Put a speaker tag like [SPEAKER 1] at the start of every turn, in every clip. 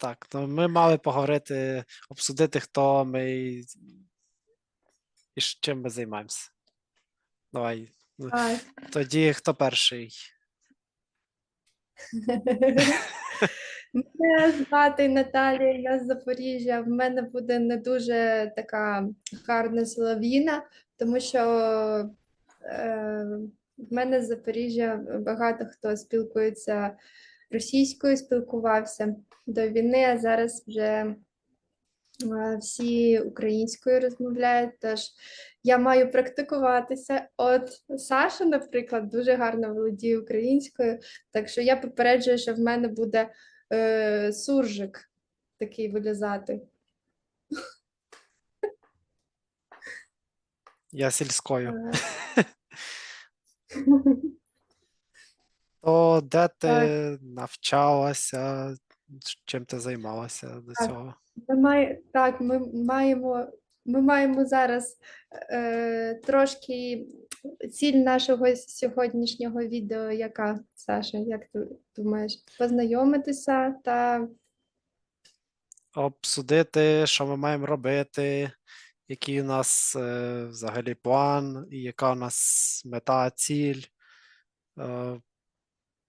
[SPEAKER 1] Так, то ми мали поговорити, обсудити, хто ми і, чим ми займаємося. Давай. ну,
[SPEAKER 2] Так.
[SPEAKER 1] Тоді хто перший?
[SPEAKER 2] Мене звати Наталія, я з Запоріжжя. В мене буде не дуже така гарна солов'їна, тому що е, в мене з Запоріжжя багато хто спілкується російською, спілкувався до війни, а зараз вже е, всі українською розмовляють. Тож я маю практикуватися. От Саша, наприклад, дуже гарно володіє українською, так що я попереджую, що в мене буде е, суржик такий вилізати.
[SPEAKER 1] Я сільською. То де ти
[SPEAKER 2] Так.
[SPEAKER 1] навчалася, чим ти займалася до
[SPEAKER 2] Так.
[SPEAKER 1] цього?
[SPEAKER 2] Ми має, так, ми маємо, ми маємо зараз е, трошки ціль нашого сьогоднішнього відео, яка, Саша, як ти думаєш, познайомитися та
[SPEAKER 1] Обсудити, що ми маємо робити, який у нас е, взагалі план, і яка у нас мета, ціль е,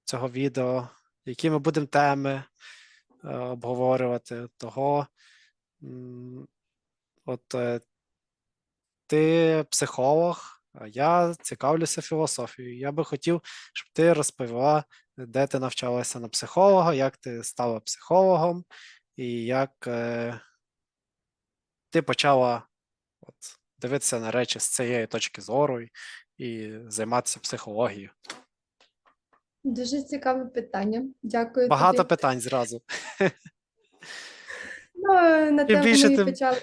[SPEAKER 1] цього відео, які ми будемо теми е, обговорювати. Того, от е, ти психолог, а я цікавлюся філософією. Я би хотів, щоб ти розповіла, де ти навчалася на психолога, як ти стала психологом, і як е, ти почала от, дивитися на речі з цієї точки зору і, і займатися психологією.
[SPEAKER 2] Дуже цікаве питання. Дякую
[SPEAKER 1] Багато
[SPEAKER 2] тобі.
[SPEAKER 1] питань зразу.
[SPEAKER 2] Ну, на
[SPEAKER 1] Чим
[SPEAKER 2] тему
[SPEAKER 1] більше
[SPEAKER 2] ми і
[SPEAKER 1] тим-
[SPEAKER 2] почали.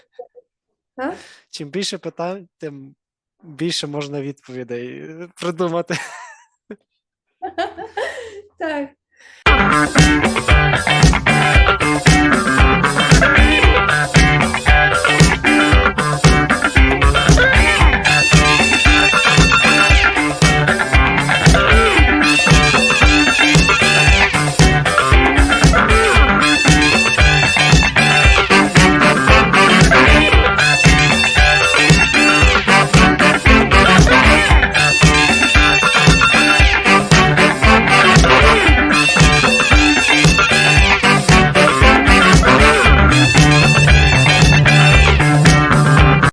[SPEAKER 2] А?
[SPEAKER 1] Чим більше питань, тим більше можна відповідей е, придумати.
[SPEAKER 2] Так.